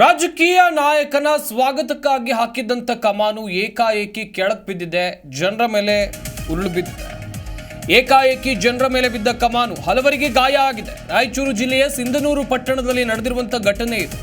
ರಾಜಕೀಯ ನಾಯಕನ ಸ್ವಾಗತಕ್ಕಾಗಿ ಹಾಕಿದ್ದಂಥ ಕಮಾನು ಏಕಾಏಕಿ ಕೆಳಕ್ ಬಿದ್ದಿದೆ, ಜನರ ಮೇಲೆ ಉರುಳು ಬಿದ್ದಿದೆ. ಏಕಾಏಕಿ ಜನರ ಮೇಲೆ ಬಿದ್ದ ಕಮಾನು ಹಲವರಿಗೆ ಗಾಯ ಆಗಿದೆ. ರಾಯಚೂರು ಜಿಲ್ಲೆಯ ಸಿಂಧನೂರು ಪಟ್ಟಣದಲ್ಲಿ ನಡೆದಿರುವಂಥ ಘಟನೆ ಇದು.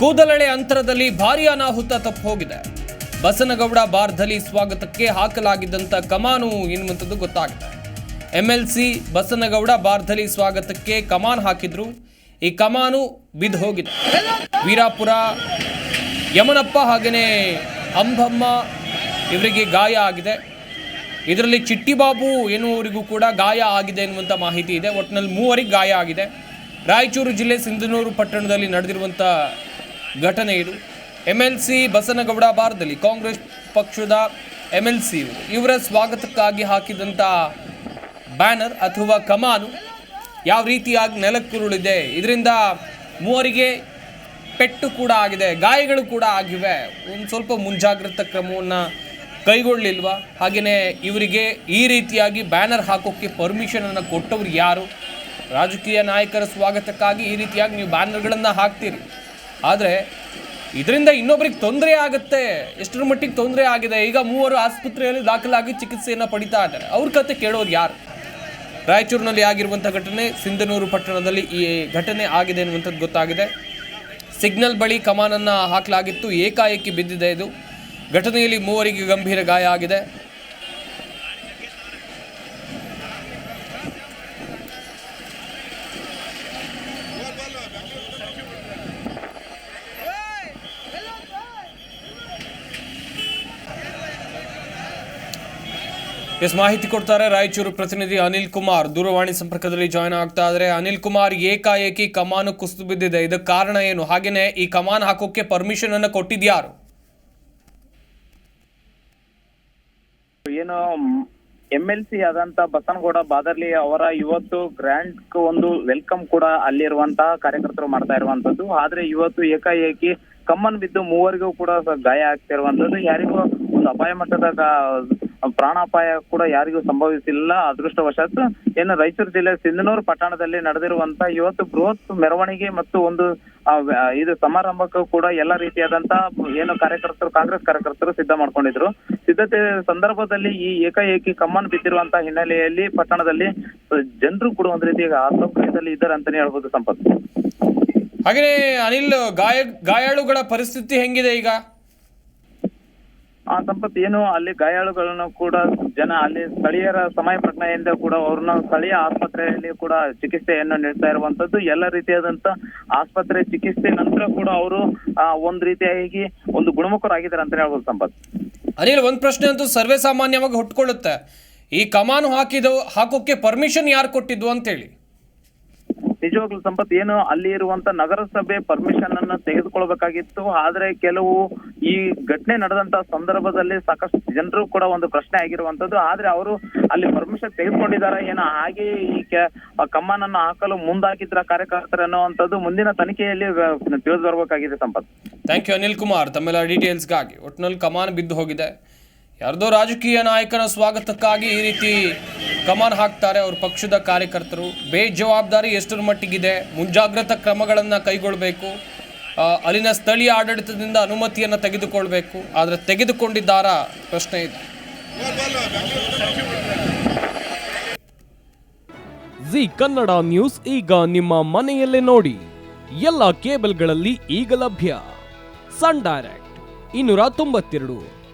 ಕೂದಲಳೆ ಅಂತರದಲ್ಲಿ ಭಾರೀ ಅನಾಹುತ ತಪ್ಪು ಹೋಗಿದೆ. ಬಸನಗೌಡ ಬಾರ್ಧಲಿ ಸ್ವಾಗತಕ್ಕೆ ಹಾಕಲಾಗಿದ್ದಂಥ ಕಮಾನು ಎನ್ನುವಂಥದ್ದು ಗೊತ್ತಾಗಿದೆ. ಸಿ ಬಸನಗೌಡ ಬಾರ್ಧಲಿ ಸ್ವಾಗತಕ್ಕೆ ಕಮಾನ್ ಹಾಕಿದ್ರು. ಈ ಕಮಾನು ಬಿದ್ದು ಹೋಗಿದೆ. ವೀರಾಪುರ, ಯಮನಪ್ಪ ಹಾಗೆಯೇ ಅಂಬಮ್ಮ ಇವರಿಗೆ ಗಾಯ ಆಗಿದೆ. ಇದರಲ್ಲಿ ಚಿಟ್ಟಿಬಾಬು ಎನ್ನುವರಿಗೂ ಕೂಡ ಗಾಯ ಆಗಿದೆ ಎನ್ನುವಂಥ ಮಾಹಿತಿ ಇದೆ. ಒಟ್ಟಿನಲ್ಲಿ ಮೂವರಿಗೆ ಗಾಯ ಆಗಿದೆ. ರಾಯಚೂರು ಜಿಲ್ಲೆ ಸಿಂಧನೂರು ಪಟ್ಟಣದಲ್ಲಿ ನಡೆದಿರುವಂಥ ಘಟನೆ ಇದು. M L C Basanagouda ಬಾರದಲ್ಲಿ Congress ಪಕ್ಷದ ಎಂ ಎಲ್ ಸಿ ಇವರು. ಇವರ ಸ್ವಾಗತಕ್ಕಾಗಿ ಹಾಕಿದಂಥ ಬ್ಯಾನರ್ ಅಥವಾ ಕಮಾನು ಯಾವ ರೀತಿಯಾಗಿ ನೆಲಕ್ಕುರುಳಿದೆ. ಇದರಿಂದ ಮೂವರಿಗೆ ಪೆಟ್ಟು ಕೂಡ ಆಗಿದೆ, ಗಾಯಗಳು ಕೂಡ ಆಗಿವೆ. ಒಂದು ಸ್ವಲ್ಪ ಮುಂಜಾಗ್ರತಾ ಕ್ರಮವನ್ನು ಕೈಗೊಳ್ಳಲಿಲ್ವಾ ಹಾಗೆಯೇ ಇವರಿಗೆ ಈ ರೀತಿಯಾಗಿ ಬ್ಯಾನರ್ ಹಾಕೋಕ್ಕೆ ಪರ್ಮಿಷನನ್ನು ಕೊಟ್ಟವರು ಯಾರು? ರಾಜಕೀಯ ನಾಯಕರ ಸ್ವಾಗತಕ್ಕಾಗಿ ಈ ರೀತಿಯಾಗಿ ನೀವು ಬ್ಯಾನರ್ಗಳನ್ನು ಹಾಕ್ತೀರಿ. ಆದರೆ ಇದರಿಂದ ಇನ್ನೊಬ್ರಿಗೆ ತೊಂದರೆ ಆಗುತ್ತೆ, ಎಷ್ಟರ ಮಟ್ಟಿಗೆ ತೊಂದರೆ ಆಗಿದೆ. ಈಗ ಮೂವರು ಆಸ್ಪತ್ರೆಯಲ್ಲಿ ದಾಖಲಾಗಿ ಚಿಕಿತ್ಸೆಯನ್ನು ಪಡಿತಾ ಇದ್ದಾರೆ. ಅವ್ರ ಕತೆ ಕೇಳೋರು ಯಾರು? ರಾಯಚೂರಿನಲ್ಲಿ ಆಗಿರುವಂಥ ಘಟನೆ ಸಿಂಧನೂರು ಪಟ್ಟಣದಲ್ಲಿ ಈ ಘಟನೆ ಆಗಿದೆ ಅನ್ನುವಂಥದ್ದು ಗೊತ್ತಾಗಿದೆ. ಸಿಗ್ನಲ್ ಬಳಿ ಕಮಾನನ್ನು ಹಾಕಲಾಗಿತ್ತು. ಏಕಾಏಕಿ ಬಿದ್ದಿದೆ ಇದು. ಘಟನೆಯಲ್ಲಿ ಮೂವರಿಗೆ ಗಂಭೀರ ಗಾಯ ಆಗಿದೆ. ಎಸ್, ಮಾಹಿತಿ ಕೊಡ್ತಾರೆ ರಾಯಚೂರು ಪ್ರತಿನಿಧಿ ಅನಿಲ್ ಕುಮಾರ್. ದೂರವಾಣಿ ಸಂಪರ್ಕದಲ್ಲಿ ಜಾಯ್ನ್ ಆಗ್ತಾ ಇದ್ದಾರೆ ಅನಿಲ್ ಕುಮಾರ್ ಏಕಾಏಕಿ ಕಮಾನು ಕುಸಿದು ಬಿದ್ದಿದೆ. ಇದಕ್ಕೆ ಕಾರಣ ಏನು? ಹಾಗೇನೆ ಈ ಕಮಾನ್ ಹಾಕೋಕೆ ಪರ್ಮಿಷನ್ ಅನ್ನು ಕೊಟ್ಟಿದ್ಯಾರು? ಏನು ಎಂ ಎಲ್ ಸಿ ಆದಂತ ಬಸನಗೌಡ ಬಾದರ್ಲಿ ಅವರ ಇವತ್ತು ಗ್ರ್ಯಾಂಡ್ ಒಂದು ವೆಲ್ಕಮ್ ಕೂಡ ಅಲ್ಲಿರುವಂತಹ ಕಾರ್ಯಕರ್ತರು ಮಾಡ್ತಾ ಇರುವಂತದ್ದು. ಆದ್ರೆ ಇವತ್ತು ಏಕಾಏಕಿ ಕಮ್ಮನ್ ಬಿದ್ದು ಮೂವರಿಗೂ ಕೂಡ ಗಾಯ ಆಗ್ತಿರುವಂತದ್ದು ಯಾರಿಗೂ ಒಂದು ಅಪಾಯ ಮಟ್ಟದ ಪ್ರಾಣಾಪಾಯ ಕೂಡ ಯಾರಿಗೂ ಸಂಭವಿಸಿಲ್ಲ. ಅದೃಷ್ಟವಶಾತ್ ಏನು ರಾಯಚೂರು ಜಿಲ್ಲೆ ಸಿಂಧನೂರು ಪಟ್ಟಣದಲ್ಲಿ ನಡೆದಿರುವಂತ ಇವತ್ತು ಬೃಹತ್ ಮೆರವಣಿಗೆ ಮತ್ತು ಒಂದು ಇದು ಸಮಾರಂಭಕ್ಕೂ ಕೂಡ ಎಲ್ಲ ರೀತಿಯಾದಂತ ಏನು ಕಾರ್ಯಕರ್ತರು, ಕಾಂಗ್ರೆಸ್ ಕಾರ್ಯಕರ್ತರು ಸಿದ್ಧ ಮಾಡ್ಕೊಂಡಿದ್ರು. ಸಿದ್ಧತೆ ಸಂದರ್ಭದಲ್ಲಿ ಈ ಏಕಾಏಕಿ ಕಮ್ಮನ್ ಬಿದ್ದಿರುವಂತ ಹಿನ್ನೆಲೆಯಲ್ಲಿ ಪಟ್ಟಣದಲ್ಲಿ ಜನರು ಕೂಡ ಒಂದ್ ರೀತಿ ಆತಂಕದಲ್ಲಿ ಇದ್ದಾರೆ ಅಂತಾನೆ ಹೇಳ್ಬೋದು ಸಂಪತ್. ಹಾಗೇನೆ ಅನಿಲ್ ಗಾಯ ಗಾಯಾಳುಗಳ ಪರಿಸ್ಥಿತಿ ಹೆಂಗಿದೆ ಈಗ? ಆ ಸಂಪತ್ ಏನು ಅಲ್ಲಿ ಗಾಯಾಳುಗಳನ್ನು ಕೂಡ ಜನ ಅಲ್ಲಿ ಸ್ಥಳೀಯರ ಸಮಯ ಪ್ರಜ್ಞೆಯಿಂದ ಕೂಡ ಅವ್ರನ್ನ ಸ್ಥಳೀಯ ಆಸ್ಪತ್ರೆಯಲ್ಲಿ ಕೂಡ ಚಿಕಿತ್ಸೆಯನ್ನು ನೀಡ್ತಾ ಇರುವಂತದ್ದು ಎಲ್ಲ ರೀತಿಯಾದಂತ ಆಸ್ಪತ್ರೆ ಚಿಕಿತ್ಸೆ ನಂತರ ಕೂಡ ಅವರು ಒಂದ್ ರೀತಿಯಾಗಿ ಒಂದು ಗುಣಮುಖರಾಗಿದ್ದಾರೆ ಅಂತ ಹೇಳ್ಬೋದು ಸಂಪತ್ ಅನಿಲ್ ಒಂದ್ ಪ್ರಶ್ನೆ ಅಂತೂ ಸರ್ವೇ ಸಾಮಾನ್ಯವಾಗಿ ಹುಟ್ಕೊಳ್ಳುತ್ತೆ. ಈ ಕಮಾನು ಹಾಕಿದ ಹಾಕೋಕೆ ಪರ್ಮಿಷನ್ ಯಾರು ಕೊಟ್ಟಿದ್ದು ಅಂತೇಳಿ? ನಿಜವಾಗ್ಲೂ ಸಂಪತ್ ಏನು? ಅಲ್ಲಿ ಇರುವಂತ ನಗರಸಭೆ ಪರ್ಮಿಷನ್ ಅನ್ನ ತೆಗೆದುಕೊಳ್ಬೇಕಾಗಿತ್ತು. ಆದ್ರೆ ಕೆಲವು ಈ ಘಟನೆ ನಡೆದಂತ ಸಂದರ್ಭದಲ್ಲಿ ಸಾಕಷ್ಟು ಜನರು ಕೂಡ ಒಂದು ಪ್ರಶ್ನೆ ಆಗಿರುವಂತದ್ದು. ಆದ್ರೆ ಅವರು ಅಲ್ಲಿ ಪರ್ಮಿಷನ್ ತೆಗೆದುಕೊಂಡಿದ್ದಾರೆ ಏನೋ ಹಾಗೆ ಈ ಕಮ್ಮನನ್ನ ಹಾಕಲು ಮುಂದಾಗಿದ್ರ ಕಾರ್ಯಕರ್ತರು ಅನ್ನುವಂಥದ್ದು ಮುಂದಿನ ತನಿಖೆಯಲ್ಲಿ ತಿಳಿದು ಬರ್ಬೇಕಾಗಿದೆ ಸಂಪತ್ ಥ್ಯಾಂಕ್ ಯು ಅನಿಲ್ ಕುಮಾರ್ ತಮ್ಮೆಲ್ಲ ಡೀಟೇಲ್ಸ್ಗಾಗಿ ಒಟ್ಟಿನಲ್ಲಿ ಕಮಾನ್ ಬಿದ್ದು ಹೋಗಿದೆ. ಯಾರ್ದೋ ರಾಜಕೀಯ ನಾಯಕನ ಸ್ವಾಗತಕ್ಕಾಗಿ ಈ ರೀತಿ ಕಮಾನ್ ಹಾಕ್ತಾರೆ ಅವ್ರ ಪಕ್ಷದ ಕಾರ್ಯಕರ್ತರು. ಬೇಜವಾಬ್ದಾರಿ ಎಷ್ಟರ ಮಟ್ಟಿಗಿದೆ? ಮುಂಜಾಗ್ರತಾ ಕ್ರಮಗಳನ್ನು ಕೈಗೊಳ್ಳಬೇಕು ಅಲ್ಲಿನ ಸ್ಥಳೀಯ ಆಡಳಿತದಿಂದ ಅನುಮತಿಯನ್ನು ತೆಗೆದುಕೊಳ್ಬೇಕು. ಆದರೆ ತೆಗೆದುಕೊಂಡಿದ್ದಾರಾ ಪ್ರಶ್ನೆ ಇದೆ. ಜಿ ಕನ್ನಡ ನ್ಯೂಸ್ ಈಗ ನಿಮ್ಮ ಮನೆಯಲ್ಲೇ ನೋಡಿ. ಎಲ್ಲ ಕೇಬಲ್ಗಳಲ್ಲಿ ಈಗ ಲಭ್ಯ. ಸನ್ ಡೈರೆಕ್ಟ್ ಇನ್ನೂರ ತೊಂಬತ್ತೆರಡು.